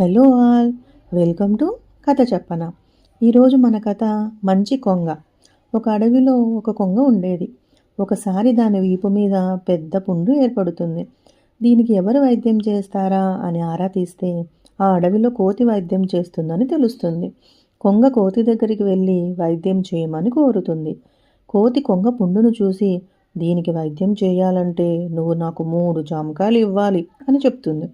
Hello all welcome to కథ చెప్పన. ఈరోజు మన కథ మంచి కొంగ. ఒక అడవిలో ఒక కొంగ ఉండేది. ఒకసారి దాని వీపు మీద పెద్ద పుండు ఏర్పడుతుంది. దీనికి ఎవరు వైద్యం చేస్తారా అని ఆరా తీస్తే ఆ అడవిలో కోతి వైద్యం చేస్తుందని తెలుస్తుంది. కొంగ కోతి దగ్గరికి వెళ్ళి వైద్యం చేయమని కోరుతుంది. కోతి కొంగ పుండును చూసి దీనికి వైద్యం చేయాలంటే నువ్వు నాకు మూడు జామకాయలు ఇవ్వాలి అని చెప్తుంది.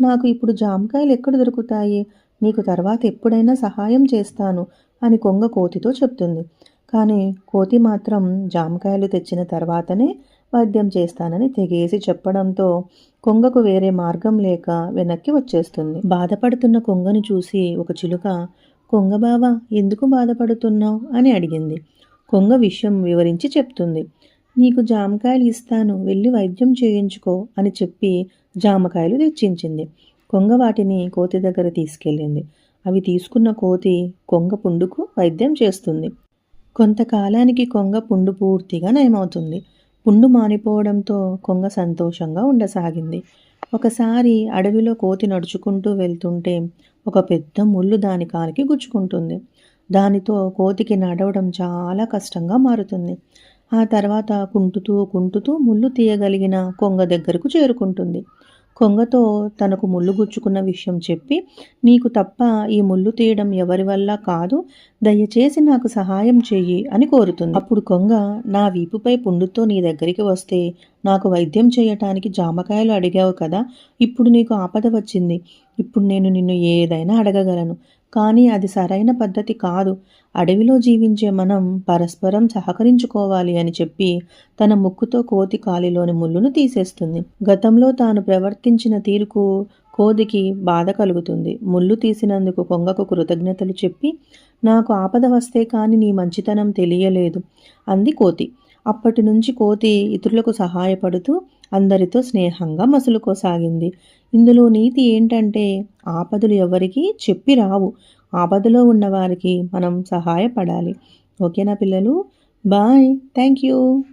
నాకు ఇప్పుడు జామకాయలు ఎక్కడ దొరుకుతాయి? నీకు తర్వాత ఎప్పుడైనా సహాయం చేస్తాను అని కొంగ కోతితో చెప్తుంది. కానీ కోతి మాత్రం జామకాయలు తెచ్చిన తర్వాతనే వైద్యం చేస్తానని తెగేసి చెప్పడంతో కొంగకు వేరే మార్గం లేక వెనక్కి వచ్చేస్తుంది. బాధపడుతున్న కొంగను చూసి ఒక చిలుక కొంగ బావా ఎందుకు బాధపడుతున్నావు? అని అడిగింది. కొంగ విషయం వివరించి చెప్తుంది. నీకు జామకాయలు ఇస్తాను వెళ్ళి వైద్యం చేయించుకో అని చెప్పి జామకాయలు తెచ్చించింది. కొంగ వాటిని కోతి దగ్గర తీసుకెళ్ళింది. అవి తీసుకున్న కోతి కొంగ పుండుకు వైద్యం చేస్తుంది. కొంతకాలానికి కొంగ పుండు పూర్తిగా నయమవుతుంది. పుండు మానిపోవడంతో కొంగ సంతోషంగా ఉండసాగింది. ఒకసారి అడవిలో కోతి నడుచుకుంటూ వెళ్తుంటే ఒక పెద్ద ముళ్ళు దాని కాలికి గుచ్చుకుంటుంది. దానితో కోతికి నడవడం చాలా కష్టంగా మారుతుంది. ఆ తర్వాత కుంటుతూ కుంటుతూ ముళ్ళు తీయగలిగిన కొంగ దగ్గరకు చేరుకుంటుంది. కొంగతో తనకు ముళ్ళు గుచ్చుకున్న విషయం చెప్పి నీకు తప్ప ఈ ముళ్ళు తీయడం ఎవరి వల్ల కాదు. దయచేసి నాకు సహాయం చెయ్యి అని కోరుతుంది. అప్పుడు కొంగ నా వీపుపై పుండుతో నీ దగ్గరికి వస్తే నాకు వైద్యం చేయటానికి జామకాయలు అడిగావు కదా. ఇప్పుడు నీకు ఆపద వచ్చింది. ఇప్పుడు నేను నిన్ను ఏదైనా అడగగలను. కానీ అది సరైన పద్ధతి కాదు. అడవిలో జీవించే మనం పరస్పరం సహకరించుకోవాలి అని చెప్పి తన ముక్కుతో కోతి కాలిలోని ముళ్ళును తీసేస్తుంది. గతంలో తాను ప్రవర్తించిన తీరుకు కోదికి బాధ కలుగుతుంది. ముళ్ళు తీసినందుకు కొంగకు కృతజ్ఞతలు చెప్పి నాకు ఆపద వస్తే కానీ నీ మంచితనం తెలియలేదు అంది కోతి. అప్పటి నుంచి కోతి ఇతరులకు సహాయపడుతూ అందరితో స్నేహంగా మసులుకోసాగింది. ఇందులో నీతి ఏంటంటే ఆపదలు ఎవరికీ చెప్పి రావు. ఆపదలో ఉన్నవారికి మనం సహాయపడాలి. ఓకేనా పిల్లలు? బాయ్. Thank you